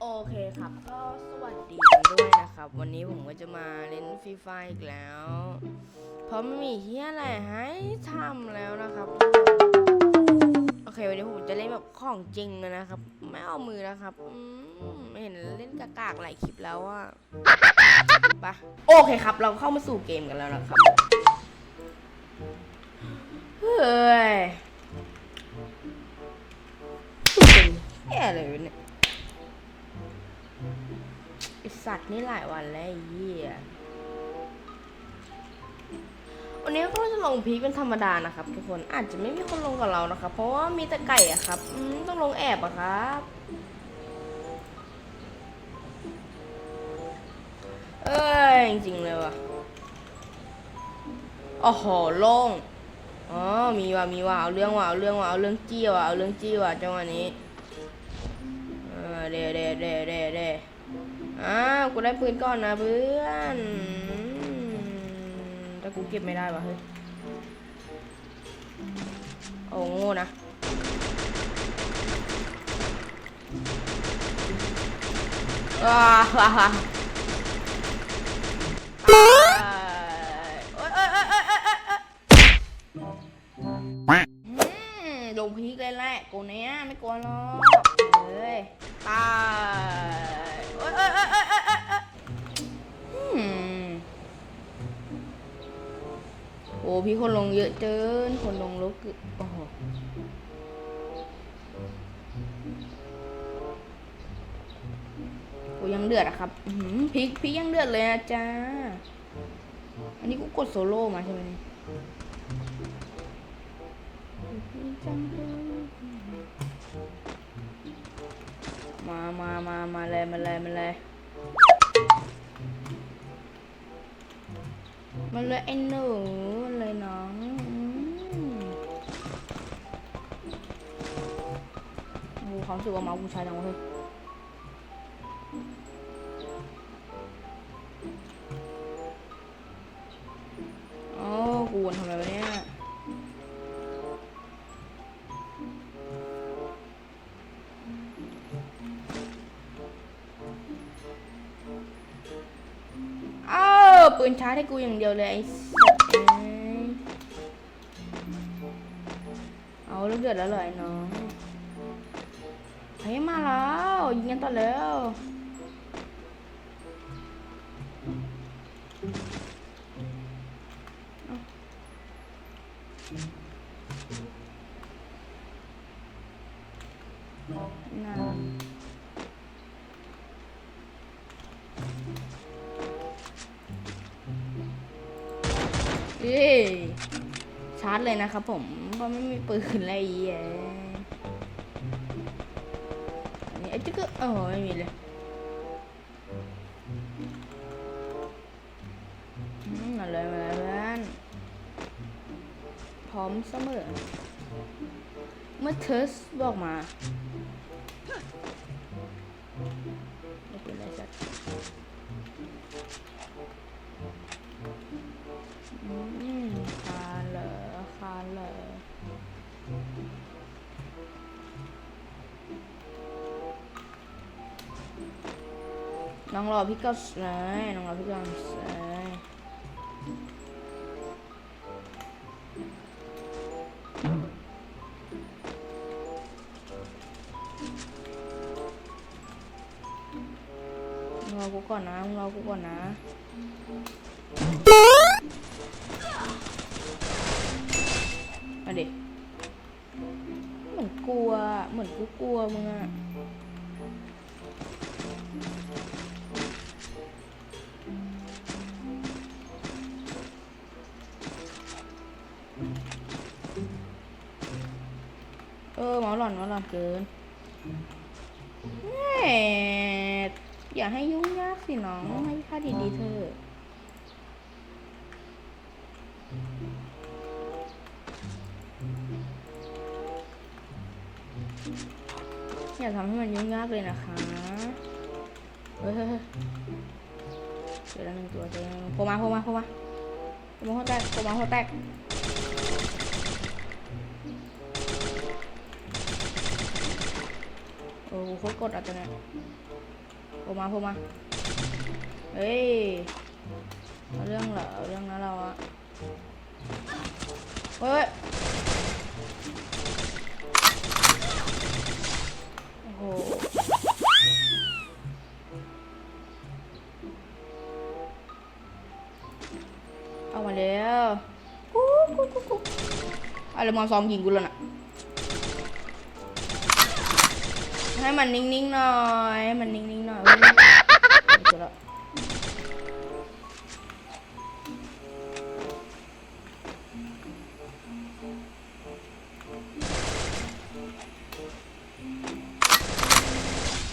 โอเคครับ ก็สวัสดีด้วยนะครับ วันนี้ผมก็จะมาเล่นฟรีไฟอีกแล้ว เพราะไม่มีเฮียอะไรให้ทำแล้วนะครับ โอเควันนี้ผมจะเล่นแบบของจริงเลยนะครับ ไม่เอามือนะครับมไม่เห็นเล่นกากๆหลายคลิปแล้วอะไปะโอเคครับ เราเข้ามาสู่เกมกันแล้วนะครับ เฮ้ยเป็นแย่เลยวะเนี่ยไอสัตว์นี่หลายวันแล้วไอ้เหี้ยวันนี้ก็จะลงพีคเป็นธรรมดานะครับ ทุกคนอาจจะไม่มีคนลงกับเรานะครับ เพราะว่ามีแต่ไก่อะครับต้องลงแอบอะครับ เอ้ยจริงๆเลยว่ะ โอ้โหโล่งอ๋อมีว่ะมีว่ะเอาเรื่องว่ะเอาเรื่องว่ะเอาเรื่องจี้ว่ะเอาเรื่องจี้ว่ะจังหวะนี้เออเดเดเดเดเดอ้าวกูได้ปืนก่อนนะเพื่อนแต่กูเก็บไม่ได้ว่ะเฮ้ยโอ้โง่นะว้าฮ่าฮ่า พี่คนลงเยอะเกินคนลงลบคือโอ้โหกูยังเดือดอะครับพี่พี่ยังเดือดเลยนะจ้า อันนี้กูกดโซโล่มาใช่ไหมเนี่ยมามามามาเลยมาเลยมาเลย มาเลยไอ้หนูมาเลยน้องอืมโอ้โหความรู้สึกมาบูใช้จังวะเลย ปืนชาร์จให้กูอย่างเดียวเลยไอ้เอ้ยเอาลูกเดือดแล้วเหรอไอ้น้องเฮ้ยมาแล้วยิงกันต่อแล้ว ชาร์จเลยนะครับผมเพราะไม่มีปืนอะไรอีกอันนี้ไอ้จิ๊กก็โอ้โหไม่มีเลยอืมมาเลยมาเลยเพื่อนพร้อมเสมอ เมื่อเทสบอกมาไม่เป็นไรสัก น้องรอพี่ก็เลยน้องรอพี่ก็เลยมึงรอกูก่อนนะรอกูก่อนนะมาดิเหมือนกลัว เหมือนกูกลัวมึงอะ เออหมอหล่อนหมอหล่อนเกินแหม่อย่าให้ยุ่งยากสิน้องให้ค่าดีๆเธออย่าทำให้มันยุ่งยากเลยนะคะเฮ้ยเฮ้ยเฮ้ยเจอแล้วหนึ่งตัวเอแล้วหนึ่งโผล่มาโผล่มาโผล่มาโผล่มาหัวแตกโผล่มาหัวแตก โคตรกดอะตัวเนี้ยโผล่มาโผล่มาเฮ้ยเอาเรื่องเหรอเอาเรื่องนะเราอะเฮ้ยโอ้โหเอามาแล้วกูกูกูกูอะไรมาซ้อมยิงกูแล้วน่ะ ให้มันนิ่งๆหน่อยให้มันนิ่งๆหน่อยเว้ยเจอแล้ว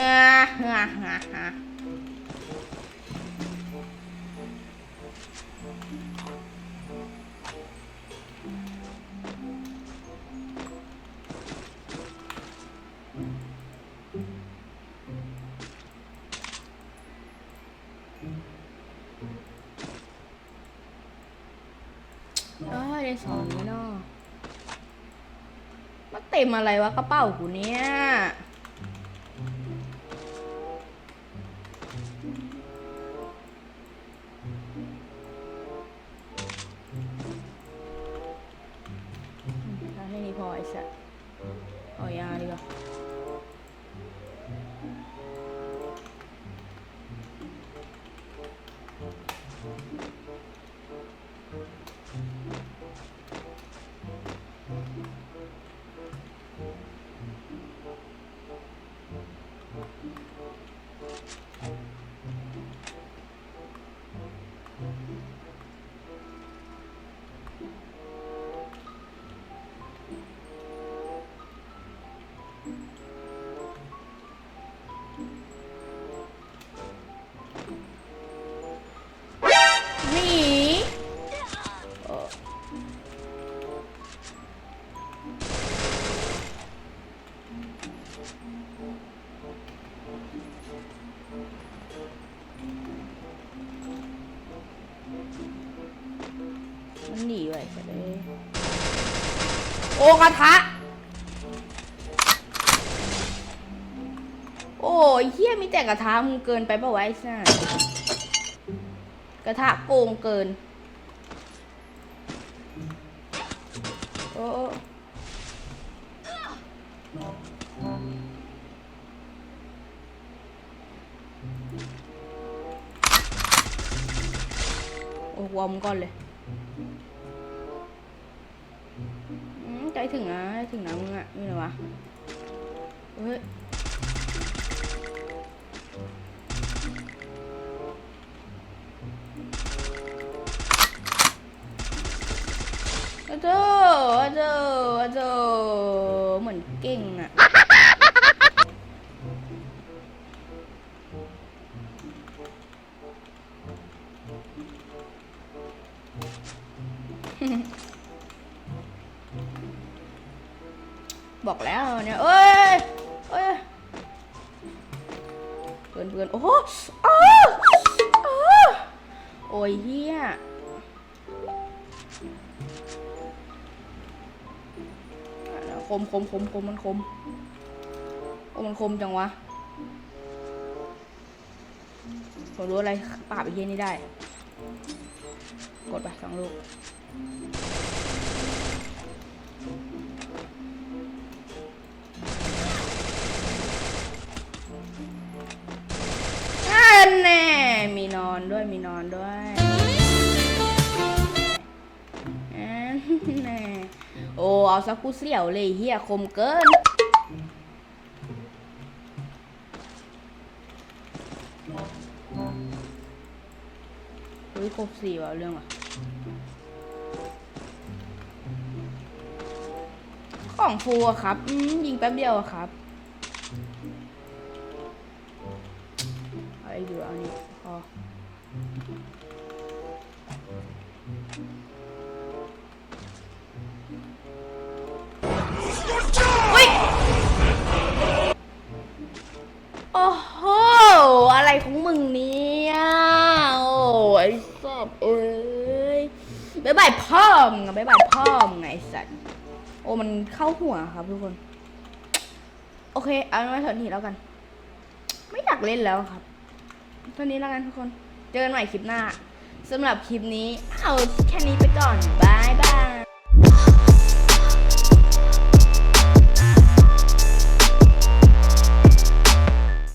อ่าฮ่าฮ่าฮ่า เอ้ยได้สองนี้เนาะมาเต็มอะไรวะกระเป๋ากูเนี่ยถ้าให้นี่พอไอ้สัส มันหนีไปซะเลยโอ้กระทะ โอ้ยเฮียมีแต่กระทะมึงเกินไปปะวะไอ้สัสกระทะโกงเกิน โอ้โอ้โอ้วอร์มก่อนเลย ถึงนะใจถึงนะมึงอะนี่เลยวะเฮ้ยอาโจอาโจอาโจเหมือนเก่งอะ บอกแล้วเนี่ยเอ้ยเอ้ยเพื่อนเพื่อนโอ้โหอ้าวอ้โอ้ยเฮียคมคมคมคมมันคมโอ้มันคมจังวะผมรู้อะไรปราบไอ้เหี้ยนี่ได้ กดไปสองลูก สักกูเสียวเลยเฮียคมเกิน เฮ้ยครบสี่ว่ะเรื่องว่ะ ของฟูอะครับ อืมยิงแป๊บเดียวอะครับายพ่อมึงอะบายบายพ่อมึงไงสัตว์โอ้มันเข้าหัวครับทุกคน โอเค เอาไว้เถอะนี่แล้วกัน ไม่อยากเล่นแล้วครับเท่านี้แล้วกันทุกคน เจอกันใหม่คลิปหน้าสำหรับคลิปนี้ เอาแค่นี้ไปก่อนบายบาย